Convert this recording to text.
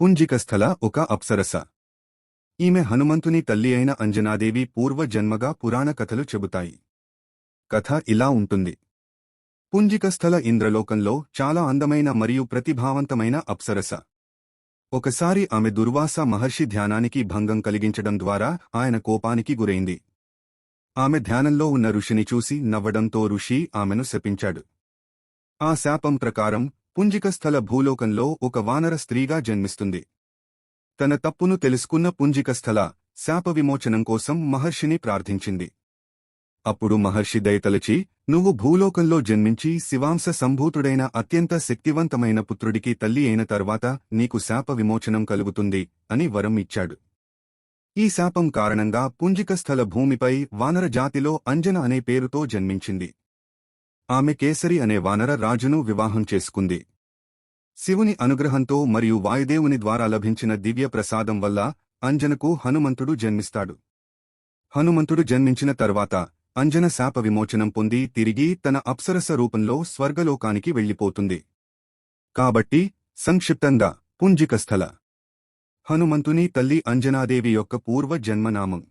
పుంజికస్థల ఒక అప్సరస. ఈమె హనుమంతుని తల్లి అయిన అంజనాదేవి పూర్వజన్మగా పురాణ కథలు చెబుతాయి. కథ ఇలా ఉంటుంది. పుంజికస్థల ఇంద్రలోకంలో చాలా అందమైన మరియు ప్రతిభావంతమైన అప్సరస. ఒకసారి ఆమె దుర్వాస మహర్షి ధ్యానానికి భంగం కలిగించడం ద్వారా ఆయన కోపానికి గురైంది. ఆమె ధ్యానంలో ఉన్న ఋషిని చూసి నవ్వడంతో ఋషి ఆమెను శపించాడు. ఆ శాపం ప్రకారం పుంజికస్థల భూలోకంలో ఒక వానర స్త్రీగా జన్మిస్తుంది. తన తప్పును తెలుసుకున్న పుంజికస్థల శాప విమోచనం కోసం మహర్షిని ప్రార్థించింది. అప్పుడు మహర్షి దయతలచి నువ్వు భూలోకంలో జన్మించి శివాంశ సంభూతుడైన అత్యంత శక్తివంతమైన పుత్రుడికి తల్లి అయిన తర్వాత నీకు శాప విమోచనం కలుగుతుంది అని వరం ఇచ్చాడు. ఈ శాపం కారణంగా పుంజికస్థల భూమిపై వానర జాతిలో అంజన అనే పేరుతో జన్మించింది. ఆమె కేసరి అనే వానర రాజును వివాహం చేసుకుంది. శివుని అనుగ్రహంతో మరియు వాయుదేవుని ద్వారా లభించిన దివ్య ప్రసాదం వల్ల అంజనకు హనుమంతుడు జన్మిస్తాడు. హనుమంతుడు జన్మించిన తర్వాత అంజన శాప విమోచనం పొంది తిరిగి తన అప్సరస రూపంలో స్వర్గలోకానికి వెళ్ళిపోతుంది. కాబట్టి సంక్షిప్తంగా పుంజికస్థల. హనుమంతుని తల్లి అంజనాదేవి యొక్క పూర్వ జన్మనామం.